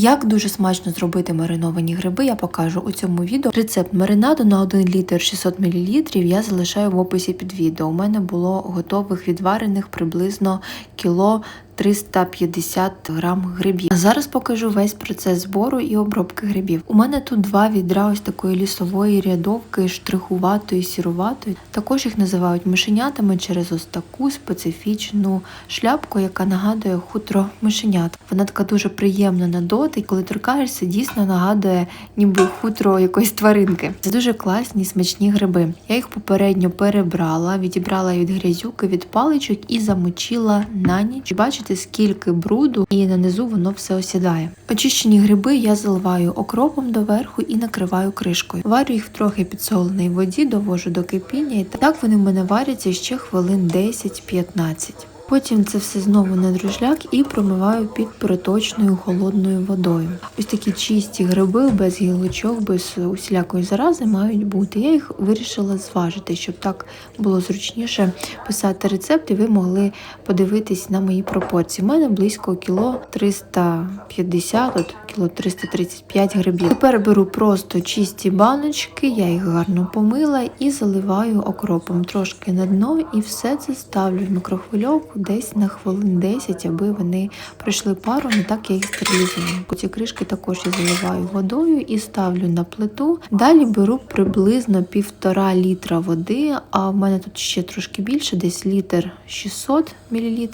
Як дуже смачно зробити мариновані гриби, я покажу у цьому відео. Рецепт маринаду на 1 літр 600 мл я залишаю в описі під відео. У мене було готових відварених приблизно кіло 350 грам грибів. А зараз покажу весь процес збору і обробки грибів. У мене тут два відра ось такої лісової рядовки, штрихуватої, сіруватої. Також їх називають мишенятами через ось таку специфічну шляпку, яка нагадує хутро мишенят. Вона така дуже приємна на дотик. Коли торкаєшся, дійсно нагадує ніби хутро якоїсь тваринки. Це дуже класні смачні гриби. Я їх попередньо перебрала, відібрала від грязюки, від паличок і замочила на ніч. Бачите, скільки бруду, і на низу воно все осідає. Очищені гриби я заливаю окропом доверху і накриваю кришкою. Варю їх в трохи підсоленій воді, довожу до кипіння, і так вони в мене варяться ще хвилин 10-15. Потім це все знову на дружляк і промиваю під проточною холодною водою. Ось такі чисті гриби без гілочок, без усілякої зарази мають бути. Я їх вирішила зважити, щоб так було зручніше писати рецепт, і ви могли подивитись на мої пропорції. У мене близько кіло 350, от кіло 335 грибів. Тепер беру просто чисті баночки, я їх гарно помила і заливаю окропом трошки на дно, і все це ставлю в мікрохвильовку десь на хвилин 10, аби вони пройшли пару, не так я їх стерилізую. Ці кришки також я заливаю водою і ставлю на плиту. Далі беру приблизно півтора літра води, а в мене тут ще трошки більше, десь літр 600 мл.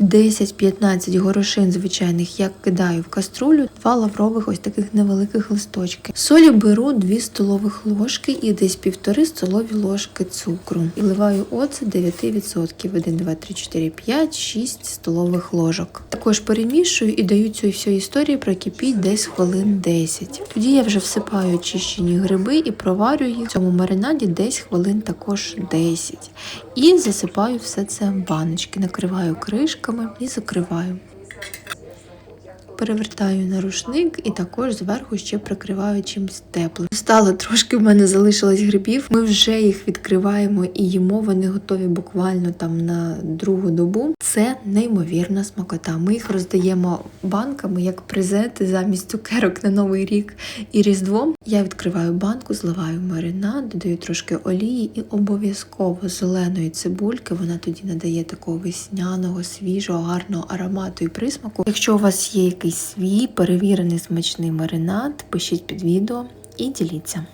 10-15 горошин звичайних я кидаю в каструлю, два лаврових ось таких невеликих листочки. Солі беру 2 столових ложки і десь півтори столові ложки цукру. І ливаю оцет 9%. 1, 2, 3, 4, 5, 6 столових ложок. Також перемішую і даю цю всю історію прокипіть десь хвилин 10. Тоді я вже всипаю очищені гриби і проварюю їх в цьому маринаді десь хвилин також 10. І засипаю все це в баночки, накриваю кришками і закриваю. Перевертаю на рушник і також зверху ще прикриваю чимось теплим. Стало трошки в мене залишилось грибів. Ми вже їх відкриваємо і їмо. Вони готові буквально там на другу добу. Це неймовірна смакота. Ми їх роздаємо банками як презенти замість цукерок на новий рік і різдво. Я відкриваю банку, зливаю маринад, додаю трошки олії і обов'язково зеленої цибульки. Вона тоді надає такого весняного, свіжого, гарного аромату і присмаку. Якщо у вас якийсь свій перевірений смачний маринад, пишіть під відео і діліться.